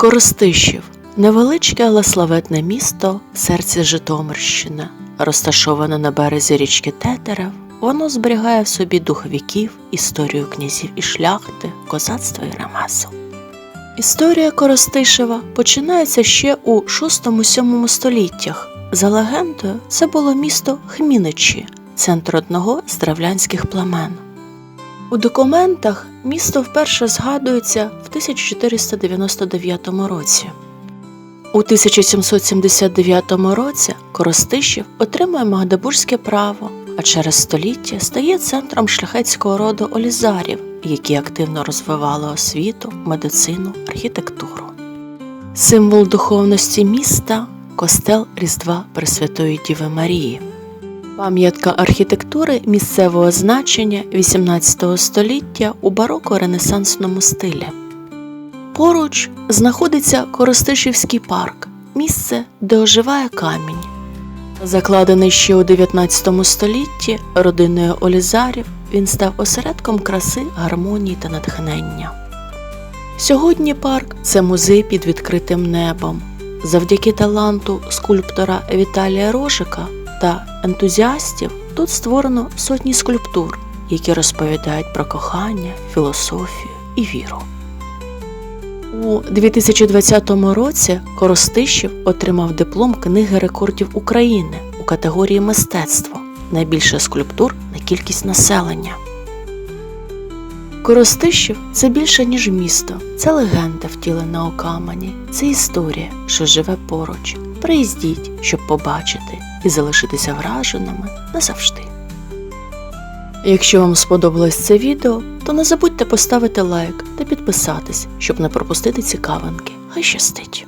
Коростишів невеличке, але славетне місто в серці Житомирщини, розташоване на березі річки Тетерев. Воно зберігає в собі дух віків, історію князів і шляхти, козацтва і ремесел. Історія Коростишева починається ще у 6-7 століттях. За легендою, це було місто Хміничі, центр одного з древлянських племен. У документах місто вперше згадується в 1499 році. У 1779 році Коростишів отримує Магдебурзьке право, а через століття стає центром шляхетського роду олізарів, які активно розвивали освіту, медицину, архітектуру. Символ духовності міста костел Різдва Пресвятої Діви Марії. Пам'ятка архітектури місцевого значення XVIII століття у бароко-ренесансному стилі. Поруч знаходиться Коростишівський парк, місце, де оживає камінь. Закладений ще у 19 столітті родиною Олізарів, він став осередком краси, гармонії та натхнення. Сьогодні парк це музей під відкритим небом. Завдяки таланту скульптора Віталія Рожика та ентузіастів тут створено сотні скульптур, які розповідають про кохання, філософію і віру. У 2020 році Коростишів отримав диплом Книги рекордів України у категорії мистецтво найбільше скульптур на кількість населення. Коростишів це більше, ніж місто, це легенда втілена у камені, це історія, що живе поруч. Приїздіть, щоб побачити і залишитися враженими назавжди. Якщо вам сподобалось це відео, то не забудьте поставити лайк та підписатись, щоб не пропустити цікавинки. Хай щастить!